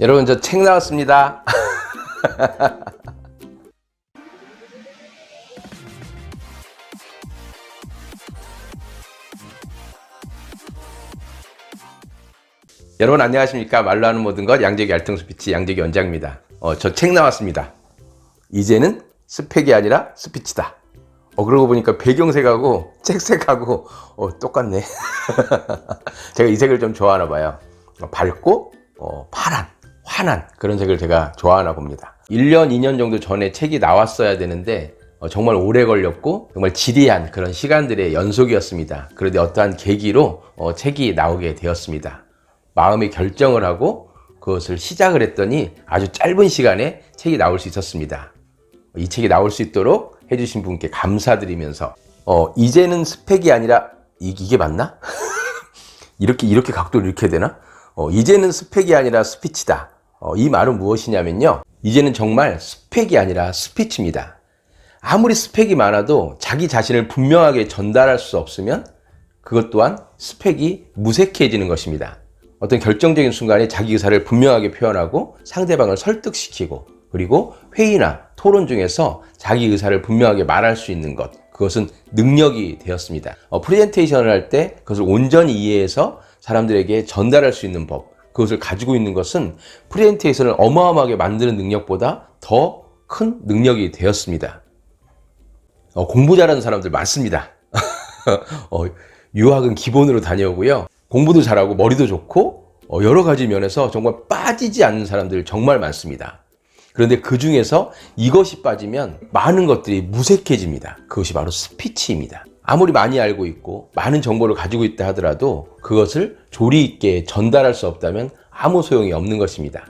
여러분 저 책 나왔습니다. 여러분 안녕하십니까 말로 하는 모든 것 양재기 알통수 피치 양재기 원장입니다. 어, 저 책 나왔습니다. 이제는 스펙이 아니라 스피치다. 어 그러고 보니까 배경색하고 책색하고 어, 똑같네. 제가 이 색을 좀 좋아하나 봐요. 어, 밝고 어, 파란, 환한 그런 색을 제가 좋아하나 봅니다. 1년, 2년 정도 전에 책이 나왔어야 되는데 어, 정말 오래 걸렸고 정말 지리한 그런 시간들의 연속이었습니다. 그런데 어떠한 계기로 어, 책이 나오게 되었습니다. 마음의 결정을 하고 그것을 시작을 했더니 아주 짧은 시간에 책이 나올 수 있었습니다. 이 책이 나올 수 있도록 해주신 분께 감사드리면서 어, 이제는 스펙이 아니라 이, 게 맞나? 이렇게 이렇게 각도를 이렇게 되나? 어, 이제는 스펙이 아니라 스피치다. 어, 이 말은 무엇이냐면요. 이제는 정말 스펙이 아니라 스피치입니다. 아무리 스펙이 많아도 자기 자신을 분명하게 전달할 수 없으면 그것 또한 스펙이 무색해지는 것입니다. 어떤 결정적인 순간에 자기 의사를 분명하게 표현하고 상대방을 설득시키고 그리고 회의나 토론 중에서 자기 의사를 분명하게 말할 수 있는 것 그것은 능력이 되었습니다. 어, 프레젠테이션을 할 때 그것을 온전히 이해해서 사람들에게 전달할 수 있는 법 그것을 가지고 있는 것은 프레젠테이션을 어마어마하게 만드는 능력보다 더 큰 능력이 되었습니다. 어, 공부 잘하는 사람들 많습니다. 어, 유학은 기본으로 다녀오고요. 공부도 잘하고 머리도 좋고 어, 여러 가지 면에서 정말 빠지지 않는 사람들 정말 많습니다. 그런데 그 중에서 이것이 빠지면 많은 것들이 무색해집니다. 그것이 바로 스피치입니다. 아무리 많이 알고 있고 많은 정보를 가지고 있다 하더라도 그것을 조리 있게 전달할 수 없다면 아무 소용이 없는 것입니다.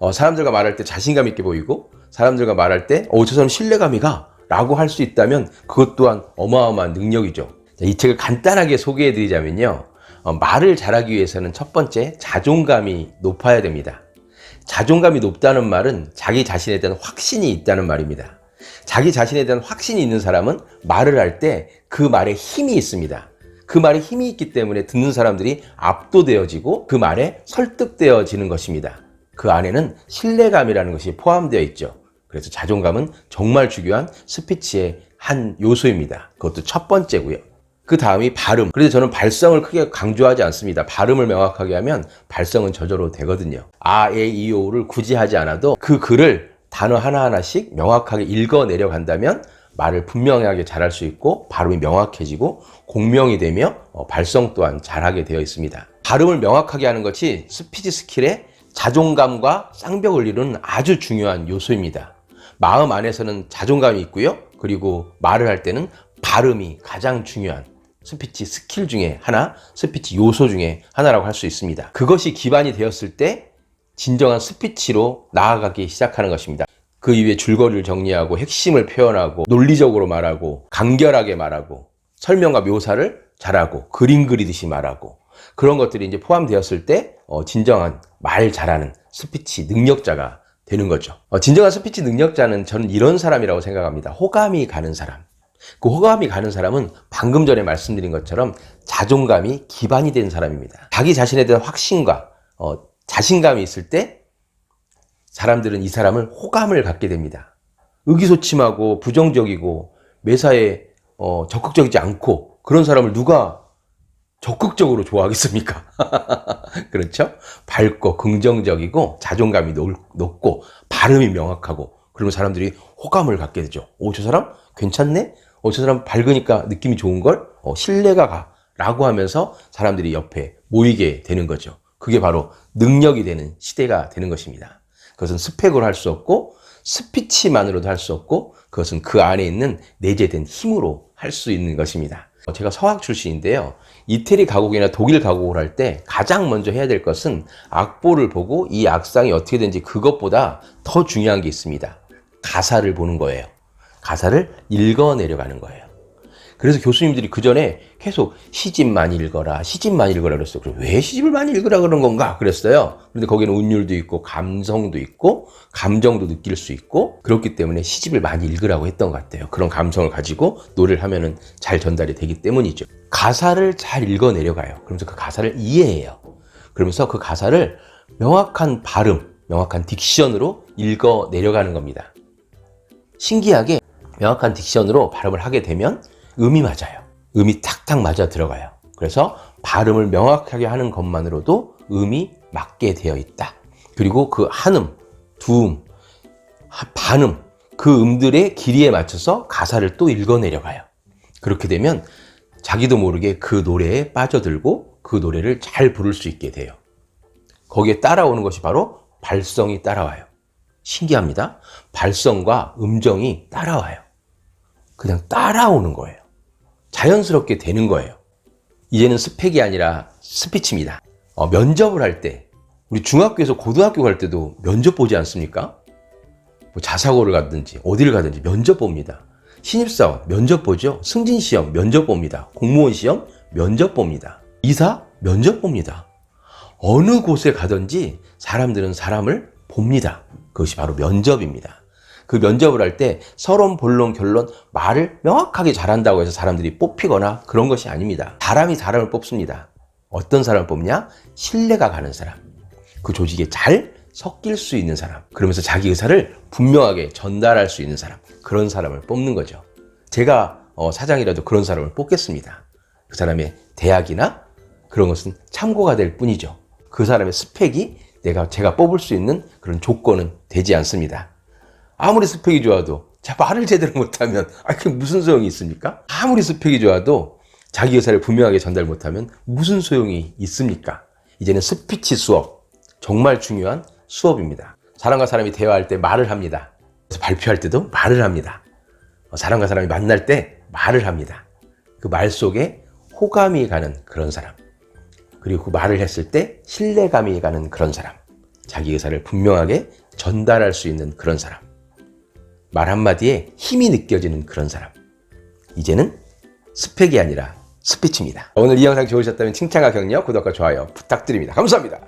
어, 사람들과 말할 때 자신감 있게 보이고 사람들과 말할 때 어, 저 사람 신뢰감이 가 라고 할 수 있다면 그것 또한 어마어마한 능력이죠. 자, 이 책을 간단하게 소개해 드리자면요. 어, 말을 잘하기 위해서는 첫 번째 자존감이 높아야 됩니다. 자존감이 높다는 말은 자기 자신에 대한 확신이 있다는 말입니다. 자기 자신에 대한 확신이 있는 사람은 말을 할 때 그 말에 힘이 있습니다. 그 말에 힘이 있기 때문에 듣는 사람들이 압도되어지고 그 말에 설득되어지는 것입니다. 그 안에는 신뢰감이라는 것이 포함되어 있죠. 그래서 자존감은 정말 중요한 스피치의 한 요소입니다. 그것도 첫 번째고요. 그 다음이 발음. 그래서 저는 발성을 크게 강조하지 않습니다. 발음을 명확하게 하면 발성은 저절로 되거든요. 아, 에, 이, 오를 굳이 하지 않아도 그 글을 단어 하나하나씩 명확하게 읽어 내려간다면 말을 분명하게 잘할 수 있고 발음이 명확해지고 공명이 되며 어, 발성 또한 잘하게 되어 있습니다. 발음을 명확하게 하는 것이 스피치 스킬의 자존감과 쌍벽을 이루는 아주 중요한 요소입니다. 마음 안에서는 자존감이 있고요. 그리고 말을 할 때는 발음이 가장 중요한 스피치 스킬 중에 하나, 스피치 요소 중에 하나라고 할 수 있습니다. 그것이 기반이 되었을 때 진정한 스피치로 나아가기 시작하는 것입니다. 그 이후에 줄거리를 정리하고 핵심을 표현하고 논리적으로 말하고 간결하게 말하고 설명과 묘사를 잘하고 그림 그리듯이 말하고 그런 것들이 이제 포함되었을 때 어, 진정한 말 잘하는 스피치 능력자가 되는 거죠. 어, 진정한 스피치 능력자는 저는 이런 사람이라고 생각합니다. 호감이 가는 사람. 그 호감이 가는 사람은 방금 전에 말씀드린 것처럼 자존감이 기반이 된 사람입니다. 자기 자신에 대한 확신과 어, 자신감이 있을 때 사람들은 이 사람을 호감을 갖게 됩니다. 의기소침하고 부정적이고 매사에 어, 적극적이지 않고 그런 사람을 누가 적극적으로 좋아하겠습니까? 그렇죠? 밝고 긍정적이고 자존감이 높고 발음이 명확하고 그러면 사람들이 호감을 갖게 되죠. 오, 저 사람 괜찮네? 어, 저 사람 밝으니까 느낌이 좋은 걸 어, 신뢰가 가. 라고 하면서 사람들이 옆에 모이게 되는 거죠. 그게 바로 능력이 되는 시대가 되는 것입니다. 그것은 스펙으로 할 수 없고 스피치만으로도 할 수 없고 그것은 그 안에 있는 내재된 힘으로 할 수 있는 것입니다. 제가 서학 출신인데요. 이태리 가곡이나 독일 가곡을 할 때 가장 먼저 해야 될 것은 악보를 보고 이 악상이 어떻게 되는지 그것보다 더 중요한 게 있습니다. 가사를 보는 거예요. 가사를 읽어 내려가는 거예요. 그래서 교수님들이 그 전에 계속 시집 많이 읽어라, 시집 많이 읽어라 그랬어요. 그럼 왜 시집을 많이 읽으라 그런 건가? 그랬어요. 그런데 거기는 운율도 있고, 감성도 있고, 감정도 느낄 수 있고, 그렇기 때문에 시집을 많이 읽으라고 했던 것 같아요. 그런 감성을 가지고 노래를 하면은 잘 전달이 되기 때문이죠. 가사를 잘 읽어 내려가요. 그러면서 그 가사를 이해해요. 그러면서 그 가사를 명확한 발음, 명확한 딕션으로 읽어 내려가는 겁니다. 신기하게 명확한 딕션으로 발음을 하게 되면 음이 맞아요. 음이 탁탁 맞아 들어가요. 그래서 발음을 명확하게 하는 것만으로도 음이 맞게 되어 있다. 그리고 그 한음, 두음, 하- 반음, 그 음들의 길이에 맞춰서 가사를 또 읽어 내려가요. 그렇게 되면 자기도 모르게 그 노래에 빠져들고 그 노래를 잘 부를 수 있게 돼요. 거기에 따라오는 것이 바로 발성이 따라와요. 신기합니다. 발성과 음정이 따라와요. 그냥 따라오는 거예요. 자연스럽게 되는 거예요. 이제는 스펙이 아니라 스피치입니다. 어, 면접을 할 때, 우리 중학교에서 고등학교 갈 때도 면접 보지 않습니까? 뭐 자사고를 가든지 어디를 가든지 면접 봅니다. 신입사원 면접 보죠. 승진 시험 면접 봅니다. 공무원 시험 면접 봅니다. 이사 면접 봅니다. 어느 곳에 가든지 사람들은 사람을 봅니다. 그것이 바로 면접입니다. 그 면접을 할 때 서론, 본론, 결론, 말을 명확하게 잘한다고 해서 사람들이 뽑히거나 그런 것이 아닙니다. 사람이 사람을 뽑습니다. 어떤 사람을 뽑냐? 신뢰가 가는 사람. 그 조직에 잘 섞일 수 있는 사람. 그러면서 자기 의사를 분명하게 전달할 수 있는 사람. 그런 사람을 뽑는 거죠. 제가 어, 사장이라도 그런 사람을 뽑겠습니다. 그 사람의 대학이나 그런 것은 참고가 될 뿐이죠. 그 사람의 스펙이 내가 제가 뽑을 수 있는 그런 조건은 되지 않습니다. 아무리 스펙이 좋아도 자 말을 제대로 못하면 아 그게 무슨 소용이 있습니까? 아무리 스펙이 좋아도 자기 의사를 분명하게 전달 못하면 무슨 소용이 있습니까? 이제는 스피치 수업 정말 중요한 수업입니다. 사람과 사람이 대화할 때 말을 합니다. 발표할 때도 말을 합니다. 어, 사람과 사람이 만날 때 말을 합니다. 그 말 속에 호감이 가는 그런 사람. 그리고 그 말을 했을 때 신뢰감이 가는 그런 사람. 자기 의사를 분명하게 전달할 수 있는 그런 사람. 말 한마디에 힘이 느껴지는 그런 사람. 이제는 스펙이 아니라 스피치입니다. 오늘 이 영상 좋으셨다면 칭찬과 격려, 구독과 좋아요 부탁드립니다. 감사합니다.